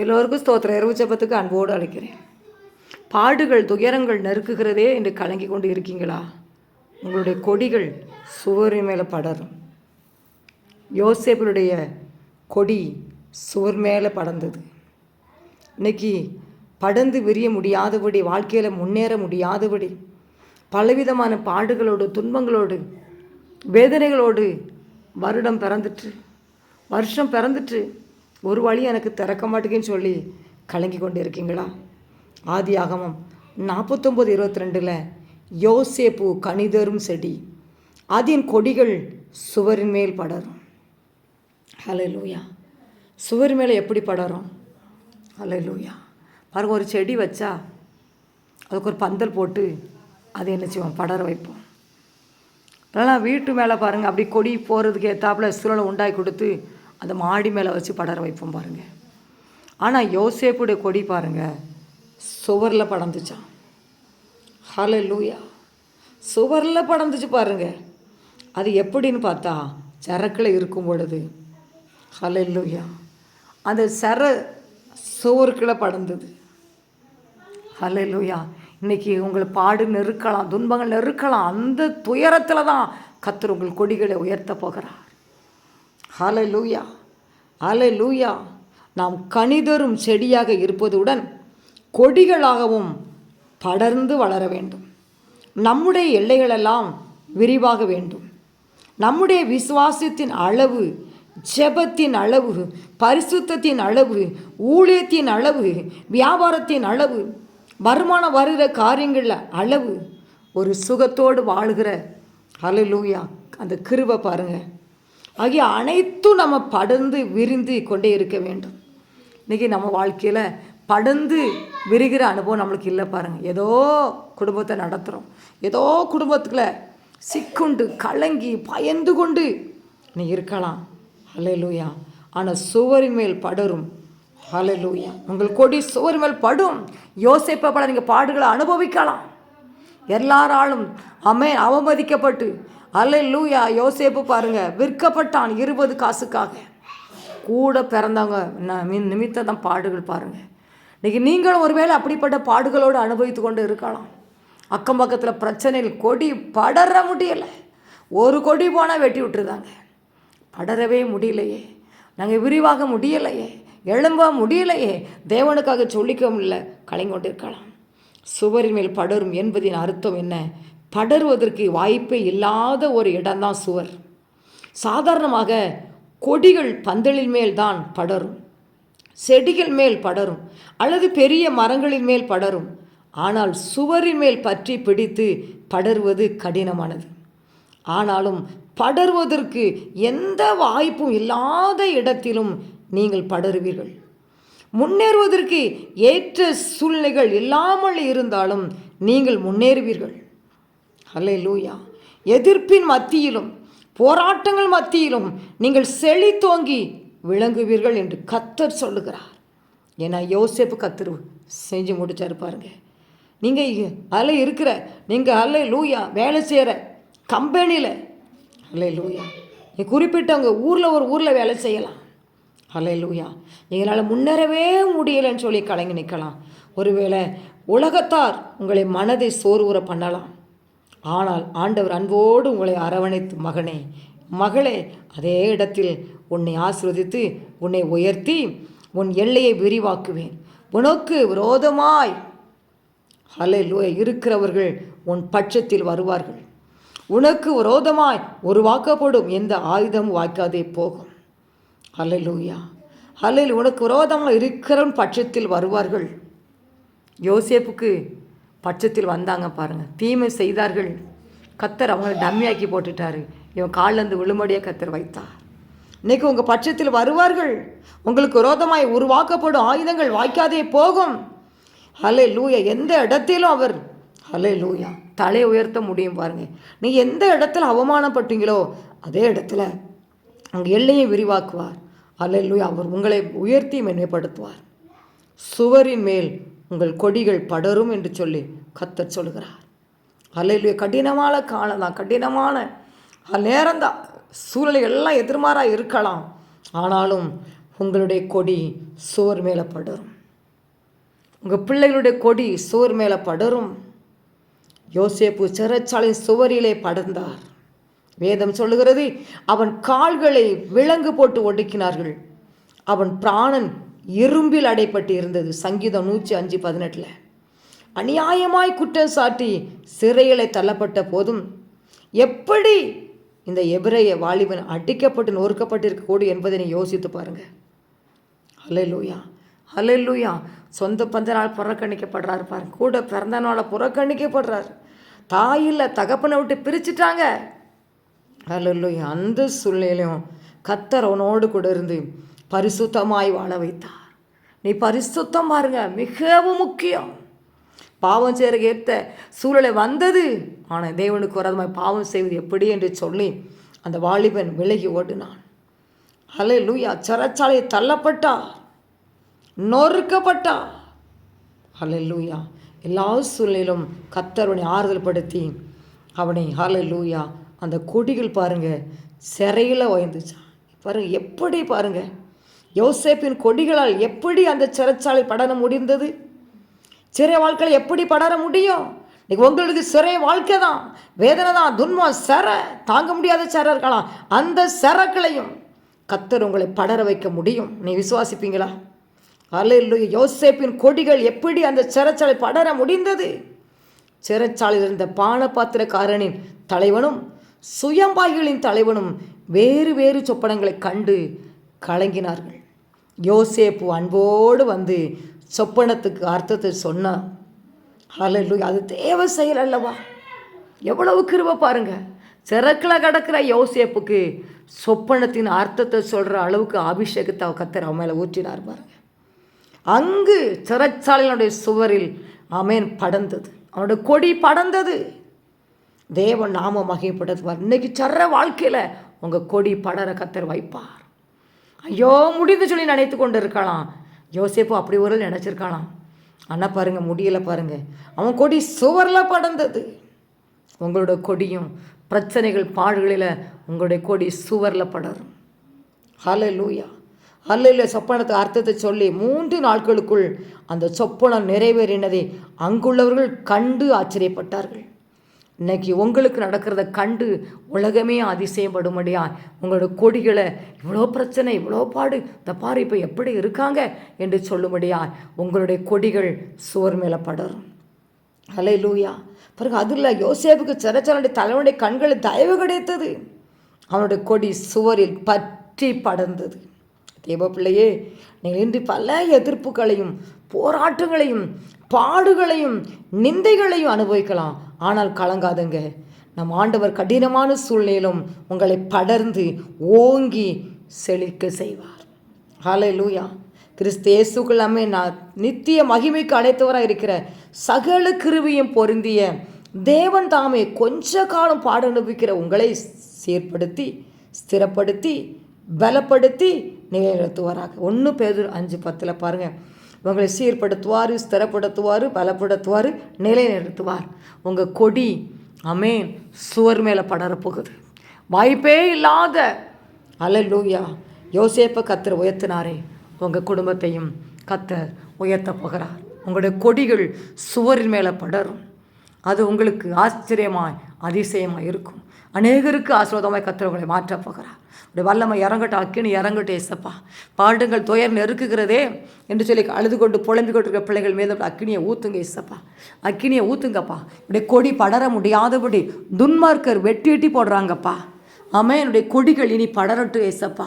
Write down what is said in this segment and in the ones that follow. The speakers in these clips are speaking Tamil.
எல்லோருக்கும் ஸ்தோத்திரம். இரவு ஜபத்துக்கு அன்போடு அழைக்கிறேன். பாடுகள் துயரங்கள் நெருக்குகிறதே என்று கலங்கி கொண்டு இருக்கீங்களா? உங்களுடைய கொடிகள் சுவரின் மேலே படரும். யோசேப்பினுடைய கொடி சுவர் மேலே படர்ந்தது. இன்னைக்கு படர்ந்து விரிய முடியாதபடி வாழ்க்கையில் முன்னேற முடியாதபடி பலவிதமான பாடுகளோடு துன்பங்களோடு வேதனைகளோடு வருடம் பிறந்துட்டு வருஷம் பிறந்துட்டு ஒரு வழி எனக்கு திறக்க மாட்டேங்கன்னு சொல்லி கலங்கி கொண்டு இருக்கீங்களா? ஆதி ஆகமம் நாற்பத்தொம்போது இருபத்தி ரெண்டில் யோசேப்பு கணிதரும் செடி. அதன் கொடிகள் சுவரின் மேல் படரும். ஹலோ லூயா சுவர் மேலே எப்படி படரும்? ஹலே லூயா பாருங்க ஒரு செடி வச்சா அதுக்கு ஒரு பந்தல் போட்டு அதை என்ன செய்வோம்? படர வைப்போம். அதெல்லாம் வீட்டு மேலே பாருங்கள் அப்படி கொடி போகிறதுக்கு ஏற்றாப்புல சூழலை உண்டாக்கி கொடுத்து அந்த மாடி மேலே வச்சு படர வைப்போம் பாருங்கள் ஆனால் யோசேப்புடைய கொடி பாருங்கள் சுவரில் படந்துச்சான் ஹலே லூயா சுவரில் படந்துச்சு பாருங்கள் அது எப்படின்னு பார்த்தா சரக்கில் இருக்கும் பொழுது. ஹல லூயா அந்த சர சுவருக்குள்ள படந்தது. ஹலே லூயா இன்றைக்கி உங்களை பாடு நெருக்கலாம் துன்பங்கள் நெருக்கலாம். அந்த துயரத்தில் தான் கத்தர் உங்கள் கொடிகளை உயர்த்த போகிறார். ஹலே லூயா ஹலே லூயா நாம் கனிதரும் செடியாக இருப்பதுடன் கொடிகளாகவும் படர்ந்து வளர வேண்டும். நம்முடைய எல்லைகளெல்லாம் விரிவாக வேண்டும். நம்முடைய விசுவாசத்தின் அளவு ஜெபத்தின் அளவு பரிசுத்தத்தின் அளவு ஊழியத்தின் அளவு வியாபாரத்தின் அளவு வருமானம் வருகிற காரியங்களில் அளவு ஒரு சுகத்தோடு வாழுகிற அலலூயா அந்த கிருவை பாருங்கள் ஆகிய அனைத்தும் நம்ம படர்ந்து விரிந்து கொண்டே இருக்க வேண்டும். இன்றைக்கி நம்ம வாழ்க்கையில் படர்ந்து விரிகிற அனுபவம் நம்மளுக்கு இல்லை பாருங்கள் ஏதோ குடும்பத்தை நடத்துகிறோம் ஏதோ குடும்பத்துக்குள்ள சிக்குண்டு கலங்கி பயந்து கொண்டு நீ இருக்கலாம். அலையலூயா ஆனால் சுவரின் மேல் படரும். அலையலூயா உங்கள் கொடி சுவர் மேல் படும். யோசிப்பப்பட நீங்கள் பாடுகளை அனுபவிக்கலாம். எல்லாராலும் அமே அவமதிக்கப்பட்டு அல்ல லூயா யோசேப்பு பாருங்க விற்கப்பட்டான் இருபது காசுக்காக. கூட பிறந்தவங்க ந- நிமித்த தான் பாடுகள் பாருங்க. இன்னைக்கு நீங்களும் ஒருவேளை அப்படிப்பட்ட பாடுகளோடு அனுபவித்து கொண்டு இருக்கலாம். அக்கம் பக்கத்தில் பிரச்சனையில் கொடி படர முடியலை. ஒரு கொடி போனால் வெட்டி விட்டுருதாங்க. படரவே முடியலையே. நாங்கள் விரிவாக முடியலையே. எழும்ப முடியலையே. தேவனுக்காக சொல்லிக்க முடியல கலைங்கொண்டு இருக்கலாம். சுவரின் மேல் படரும் என்பதின் அர்த்தம் என்ன? படருவதற்கு வாய்ப்பே இல்லாத ஒரு இடம்தான் சுவர். சாதாரணமாக கொடிகள் பந்தலின் மேல் தான் படரும். செடிகள் மேல் படரும். அல்லது பெரிய மரங்களின் மேல் படரும். ஆனால் சுவரின் மேல் பற்றி பிடித்து படருவது கடினமானது. ஆனாலும் படருவதற்கு எந்த வாய்ப்பும் இல்லாத இடத்திலும் நீங்கள் படருவீர்கள். முன்னேறுவதற்கு ஏற்ற சூழ்நிலைகள் இல்லாமல் இருந்தாலும் நீங்கள் முன்னேறுவீர்கள். அல்ல லூயா எதிர்ப்பின் மத்தியிலும் போராட்டங்கள் மத்தியிலும் நீங்கள் செழித்தோங்கி விளங்குவீர்கள் என்று கத்தர் சொல்லுகிறார். ஏன்னா யோசேப்பு கத்தர் செஞ்சு முடிச்சாரு பாருங்க. நீங்கள் அலை இருக்கிற நீங்கள் அல்ல லூயா வேலை செய்கிற கம்பெனியில் அல்ல லூயா நீ குறிப்பிட்டவங்க ஊரில் ஒரு ஊரில் வேலை செய்யலாம். அலை லூயா எங்களால் முன்னேறவே முடியலைன்னு சொல்லி கலங்கி நிற்கலாம் ஒருவேளை உலகத்தார் உங்களை மனதை சோர்வுற பண்ணலாம். ஆனால் ஆண்டவர் அன்போடு உங்களை அரவணைத்து மகனே மகளே அதே இடத்தில் உன்னை ஆசிர்வதித்து உன்னை உயர்த்தி உன் எல்லையை விரிவாக்குவேன். உனக்கு விரோதமாய் ஹலே லூயா இருக்கிறவர்கள் உன் பட்சத்தில் வருவார்கள். உனக்கு விரோதமாய் உருவாக்கப்படும் எந்த ஆயுதமும் வாய்க்காதே போகும். ஹalleluya. ஹalleluya உனக்கு விரோதமாக இருக்கிறவன் பட்சத்தில் வருவார்கள். யோசேப்புக்கு பட்சத்தில் வந்தாங்க பாருங்கள் தீமை செய்தார்கள். கத்தர் அவங்கள டம்மியாக்கி போட்டுட்டாரு. இவன் காலிலேருந்து விழுமடியாக கத்தர் வைத்தார். இன்னைக்கு உங்கள் பட்சத்தில் வருவார்கள். உங்களுக்கு விரோதமாய் உருவாக்கப்படும் ஆயுதங்கள் வாய்க்காதே போகும். ஹலே லூயா எந்த இடத்திலும் அவர் ஹலே லூயா தலை உயர்த்த முடியும் பாருங்க. நீ எந்த இடத்துல அவமானப்பட்டீங்களோ அதே இடத்துல அங்கே எல்லையை விரிவாக்குவார். ஹலே லூயா அவர் உங்களை உயர்த்தி மென்மைப்படுத்துவார். சுவரின் மேல் உங்கள் கொடிகள் படரும் என்று சொல்லி கத்தர் சொல்கிறார் அலையிலே கடினமான காலம் தான் கடினமான நேரம்தான் சூழ்நிலை எல்லாம் எதிர்மாறாக இருக்கலாம். ஆனாலும் உங்களுடைய கொடி சுவர் மேலே படரும். உங்கள் பிள்ளைகளுடைய கொடி சுவர் மேலே படரும். யோசேப்பு சிறைச்சாலை சுவரிலே படர்ந்தார். வேதம் சொல்லுகிறது அவன் கால்களை விலங்கு போட்டு ஒடுக்கினார்கள். அவன் பிராணன் இரும்பில் அடைப்பட்டு இருந்தது. சங்கீதம் நூற்றி அஞ்சு பதினெட்டில். அநியாயமாய் குற்றம் சாட்டி சிறையிலே தள்ளப்பட்ட போதும் எப்படி இந்த எபிரைய வாலிபன் அடிக்கப்பட்டு நொறுக்கப்பட்டிருக்கக்கூடும் என்பதை நீ யோசித்து பாருங்க. ஹalleluya. ஹalleluya. சொந்த பந்த நாள் புறக்கணிக்கப்படுறாரு பாருங்க. கூட பிறந்த புறக்கணிக்கப்படுறாரு. தாயில் தகப்பனை விட்டு பிரிச்சுட்டாங்க. ஹalleluya. அந்த சூழ்நிலையும் கத்தர் அவனோடு கூட இருந்து பரிசுத்தமாய் வாழ வைத்தார். நீ பரிசுத்தம் பாருங்க மிகவும் முக்கியம். பாவம் செய்கிற ஏற்ற சூழலை வந்தது ஆனால் தேவனுக்கு வராதமாய் பாவம் செய்வது எப்படி என்று சொல்லி அந்த வாலிபன் விலகி ஓடினான். அலை லூயா சிறைச்சாலையை தள்ளப்பட்டா நொறுக்கப்பட்டா அலை லூயா எல்லா சூழ்நிலும் கத்தருனை ஆறுதல் படுத்தி அவனை ஹலே லூயா அந்த கொடிகள் பாருங்க சிறையில் உயர்ந்துச்சான் பாருங்கள் எப்படி பாருங்கள் யோசேப்பின் கொடிகளால் எப்படி அந்த சிறைச்சாலை படர முடிந்தது? சிறை வாழ்க்கையில் எப்படி படர முடியும்? இன்னைக்கு உங்களுக்கு சிறை வாழ்க்கை தான். வேதனை தான். துன்பம் சிறை. தாங்க முடியாத சிறை இருக்கலாம். அந்த சிறக்களையும் கத்தர் உங்களை படர வைக்க முடியும். நீ விசுவாசிப்பீங்களா? அல்ல யோசேப்பின் கொடிகள் எப்படி அந்த சிறைச்சாலை படர முடிந்தது? சிறைச்சாலையில் இருந்த பானபாத்திரக்காரனின் தலைவனும் சுயம்பாய்களின் தலைவனும் வேறு வேறு சொப்பனங்களை கண்டு கலங்கினார்கள். யோசேப்பு அன்போடு வந்து சொப்பனத்துக்கு அர்த்தத்தை சொன்னான் ஹalleluya. அது தேவ செயல் அல்லவா? எவ்வளவு கிருபை பாருங்க. சிறக்கில் கிடக்கிற யோசேப்புக்கு சொப்பனத்தின் அர்த்தத்தை சொல்கிற அளவுக்கு அபிஷேகத்தை கத்தர் அவன் மேலே ஊற்றினார் பாருங்க. அங்கு சிறைச்சாலையினுடைய சுவரில் அமேன் படர்ந்தது. அவனுடைய கொடி படர்ந்தது. தேவன் நாம மகிமைப்படுத்துவார். இன்னைக்கு சர்ற வாழ்க்கையில் உங்கள் கொடி படர கத்தர் வைப்பார். ஐயோ முடிந்து சொல்லி நினைத்து கொண்டு இருக்கலாம் யோசேப்பு அப்படி ஒரு நினச்சிருக்கானாம் ஆனால் பாருங்க முடியலை பாருங்க. அவன் கொடி சுவரில் படர்ந்தது. உங்களோட கொடியும் பிரச்சனைகள் பாடுகளில் உங்களுடைய கொடி சுவரில் படரும். ஹலே லூயா ஹல்லையில சொப்பனத்து அர்த்தத்தை சொல்லி மூன்று நாட்களுக்குள் அந்த சொப்பனம் நிறைவேறினதை அங்குள்ளவர்கள் கண்டு ஆச்சரியப்பட்டார்கள். இன்னைக்கு உங்களுக்கு நடக்கிறத கண்டு உலகமே அதிசயப்படும்படியா உங்களோட கொடிகளை இவ்வளோ பிரச்சனை இவ்வளோ பாடு இந்த பாரு இப்போ எப்படி இருக்காங்க என்று சொல்லும்படியா உங்களுடைய கொடிகள் சுவர் மேலே படரும். அலை லூயா பிறகு அதில் யோசேப்புக்கு சிறைச்சாலுடைய தலைவனுடைய கண்களில் தயவு கிடைத்தது. அவனுடைய கொடி சுவரில் பற்றி படர்ந்தது. தேவ பிள்ளையே நீங்கள் இன்று பல எதிர்ப்புகளையும் போராட்டங்களையும் பாடுகளையும் நிந்தைகளையும் அனுபவிக்கலாம். ஆனால் கலங்காதுங்க. நம் ஆண்டவர் கடினமான சூழ்நிலையிலும் உங்களை படர்ந்து ஓங்கி செழிக்க செய்வார். ஹாலே லூயா கிறிஸ்து இயேசுக்குள்ளாமே நான் நித்திய மகிமைக்கு அழைத்தவராக இருக்கிற சகல கிருவியும் பொருந்திய தேவன் தாமே கொஞ்ச காலம் பாட அனுபவிக்கிற உங்களை சீர்படுத்தி ஸ்திரப்படுத்தி பலப்படுத்தி நிலைநிறுத்துவாராக. ஒன்று பேர் அஞ்சு பத்தில் பாருங்கள் உங்களை சீர்படுத்துவார் ஸ்திரப்படுத்துவார் பலப்படுத்துவார் நிலைநிறுத்துவார். உங்கள் கொடி அமேன் சுவர் மேலே படரப்போகுது வாய்ப்பே இல்லாத அலலூயா யோசேப்பை கத்தர் உயர்த்தினாரே. உங்கள் குடும்பத்தையும் கத்தர் உயர்த்த போகிறார். உங்களுடைய கொடிகள் சுவரின் மேலே படரும். அது உங்களுக்கு ஆச்சரியமாய் அதிசயமாக இருக்கும். அநேகருக்கு ஆசீர்வாதமாய் கத்தர் மாற்றப் போகிறார். உடைய வல்லமை இறங்கட்டும் அக்கினி இறங்கட்டும் ஏசப்பா. பாண்டுங்கள் துயர் நெருக்குகிறதே என்று சொல்லி அழுது கொண்டு புலம்பிக் கொண்டிருக்கிற பிள்ளைகள் மீது அக்கினியை ஊத்துங்க ஏசப்பா. அக்கினியை ஊத்துங்கப்பா. இப்படி கொடி படர முடியாதபடி துன்மார்க்கர் வெட்டி வெட்டி போடுறாங்கப்பா. ஆமே என்னுடைய கொடிகள் இனி படரட்டும் ஏசப்பா.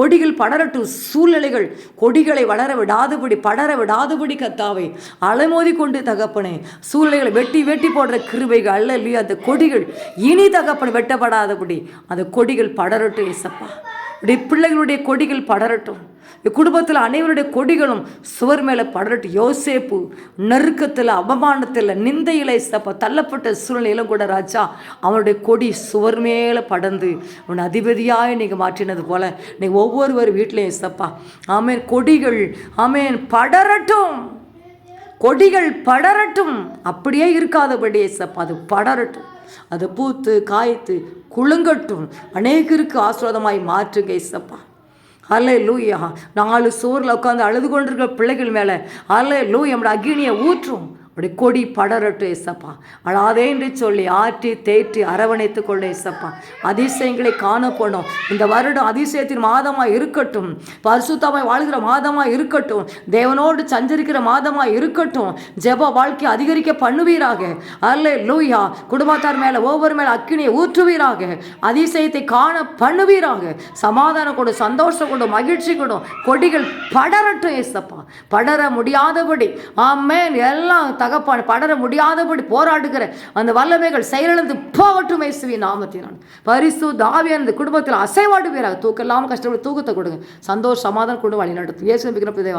கொடிகள் படரட்டும் சூழ்நிலைகள். கொடிகளை வளர விடாதபடி படர விடாதபடி கத்தாவை அலைமோதி கொண்டு தகப்பனே. சூழ்நிலைகளை வெட்டி வெட்டி போடுற கிருபைகள் அல்ல இல்லையோ அந்த கொடிகள் இனி தகப்பன் வெட்டப்படாதபடி அந்த கொடிகள் படரட்டும் இசப்பா இப்படி பிள்ளைகளுடைய கொடிகள் படரட்டும். குடும்பத்தில் அனைவருடைய கொடிகளும் சுவர் மேலே படரட்டும் யோசேப்பு நெருக்கத்தில் அவமானத்தில் நிந்தையில் சப்ப தள்ளப்பட்ட சூழ்நிலையிலும் கூட ராஜா அவனுடைய கொடி சுவர் மேலே படர்ந்து உன் அதிபதியாக நீங்கள் மாற்றினது போல நீங்கள் ஒவ்வொருவர் வீட்டிலையும் சப்பா. ஆமேன் கொடிகள் ஆமேன் படரட்டும். கொடிகள் படரட்டும். அப்படியே இருக்காதபடி சப்பா அது படரட்டும். அது பூத்து காய்த்து குலுங்கட்டும். அநேகருக்கு ஆசீர்வாதமாய் மாற்றுங்க இசப்பா அல்ல லூயா நாலு சோறில் உட்காந்து அழுது கொண்டிருக்கிற பிள்ளைகள் மேலே. அல்ல லூ நம்முடைய அக்னியை ஊற்றும். அப்படி கொடி படரட்டும் ஏசப்பா. அழாதே என்று சொல்லி ஆற்றி தேற்றி அரவணைத்து கொள்ள ஏசப்பா. அதிசயங்களை காணப்படும். இந்த வருடம் அதிசயத்தின் மாதமாக இருக்கட்டும். பரிசுத்தமாய் வாழ்கிற மாதமாக இருக்கட்டும். தேவனோடு சஞ்சரிக்கிற மாதமாக இருக்கட்டும். ஜெப வாழ்க்கை அதிகரிக்க பண்ணுவீராக. அல்ல லூயா குடும்பத்தார் மேலே ஒவ்வொரு மேலே அக்கினியை ஊற்றுவீராக. அதிசயத்தை காண பண்ணுவீராக. சமாதானம் கொடு சந்தோஷம் கொடு மகிழ்ச்சி கொடு. கொடிகள் படரட்டும் ஏசப்பா. படர முடியாதபடி. ஆமேன். எல்லாம் தகப்பான் படர முடியாதபடி போராடுகிற அந்த வல்லமைகள் செயலிழந்து போகட்டும் இயேசுவி நாமத்தினான் பரிசு தாவியான அந்த குடும்பத்தில் அசைவாடுவீராக. தூக்கம் இல்லாமல் கஷ்டப்பட்டு தூக்கத்தை கொடுங்க. சந்தோஷ சமாதானம் கொண்டு வழி நடத்தும். இயேசு பிதாவே